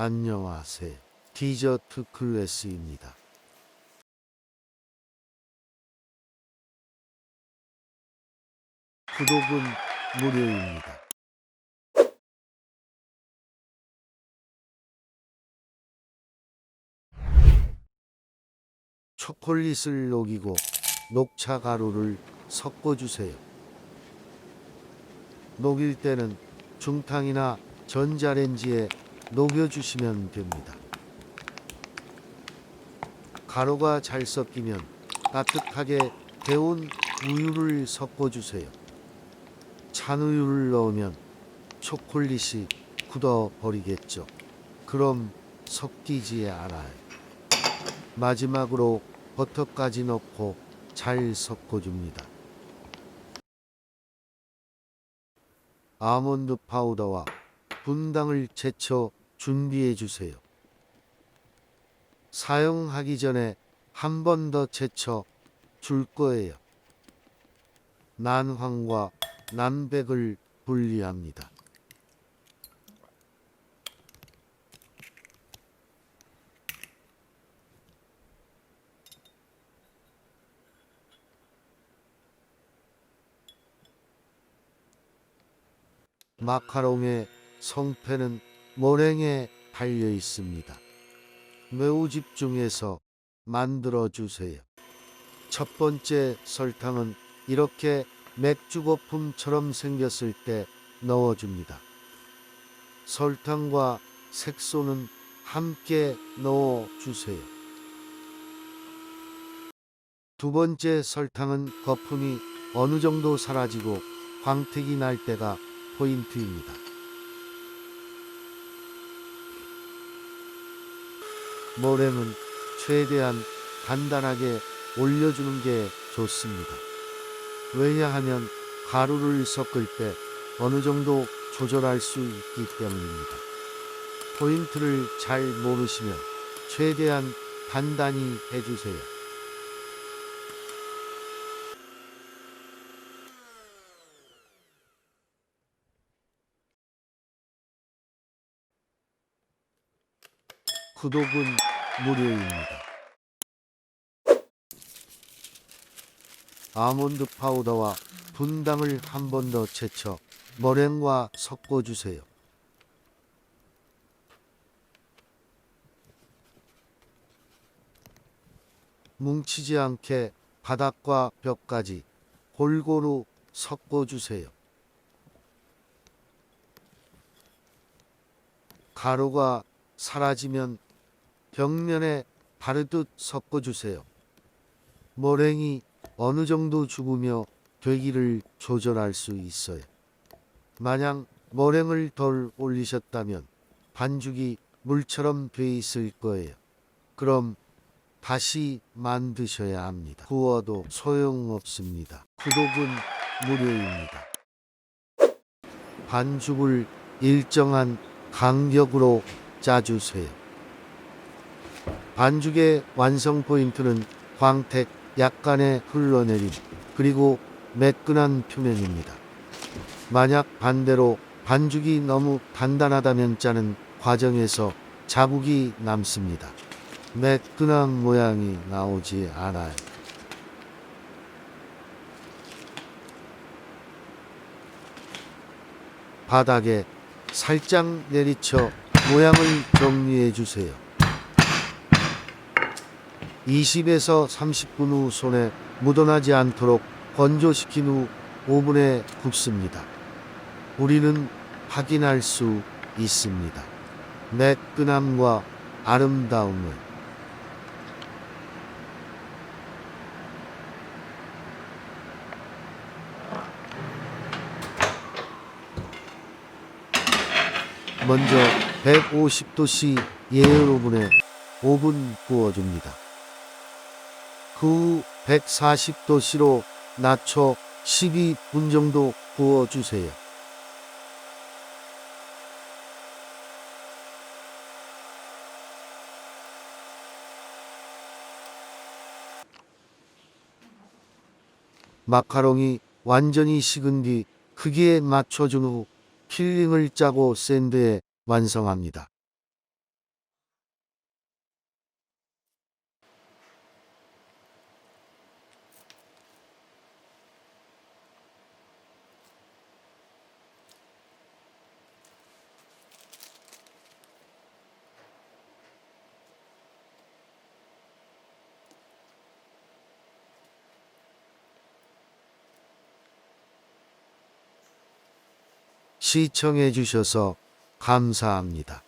안녕하세요. 디저트 클래스입니다. 구독은 무료입니다. 초콜릿을 녹이고 녹차 가루를 섞어주세요. 녹일 때는 중탕이나 전자레인지에 녹여주시면 됩니다. 가루가 잘 섞이면 따뜻하게 데운 우유를 섞어주세요. 찬 우유를 넣으면 초콜릿이 굳어 버리겠죠. 그럼 섞이지 않아요. 마지막으로 버터까지 넣고 잘 섞어줍니다. 아몬드 파우더와 분당을 제쳐 준비해 주세요. 사용하기 전에 한 번 더 제쳐 줄 거예요. 난황과 난백을 분리합니다. 마카롱의 성패는 모랭에 달려 있습니다. 매우 집중해서 만들어 주세요. 첫 번째 설탕은 이렇게 맥주 거품처럼 생겼을 때 넣어줍니다. 설탕과 색소는 함께 넣어 주세요. 두 번째 설탕은 거품이 어느 정도 사라지고 광택이 날 때가 포인트입니다. 모랭은 최대한 간단하게 올려주는 게 좋습니다. 왜냐하면 가루를 섞을 때 어느 정도 조절할 수 있기 때문입니다. 포인트를 잘 모르시면 최대한 단단히 해주세요. 구독은 무료입니다. 아몬드 파우더와 분당을 한 번 더 채쳐 머랭과 섞어주세요. 뭉치지 않게 바닥과 벽까지 골고루 섞어주세요. 가루가 사라지면 벽면에 바르듯 섞어주세요. 머랭이 어느 정도 죽으며 되기를 조절할 수 있어요. 만약 머랭을 덜 올리셨다면 반죽이 물처럼 돼 있을 거예요. 그럼 다시 만드셔야 합니다. 구워도 소용없습니다. 구독은 무료입니다. 반죽을 일정한 간격으로 짜주세요. 반죽의 완성 포인트는 광택 약간의 흘러내림 그리고 매끈한 표면입니다. 만약 반대로 반죽이 너무 단단하다면 짜는 과정에서 자국이 남습니다. 매끈한 모양이 나오지 않아요. 바닥에 살짝 내리쳐 모양을 정리해 주세요. 20에서 30분 후 손에 묻어나지 않도록 건조시킨 후 오븐에 굽습니다. 우리는 확인할 수 있습니다. 매끈함과 아름다움을 먼저 150도씨 예열 오븐에 5분 구워줍니다. 그후 140도씨로 낮춰 12분 정도 구워주세요. 마카롱이 완전히 식은 뒤 크기에 맞춰준 후 필링을 짜고 샌드에 완성합니다. 시청해 주셔서 감사합니다.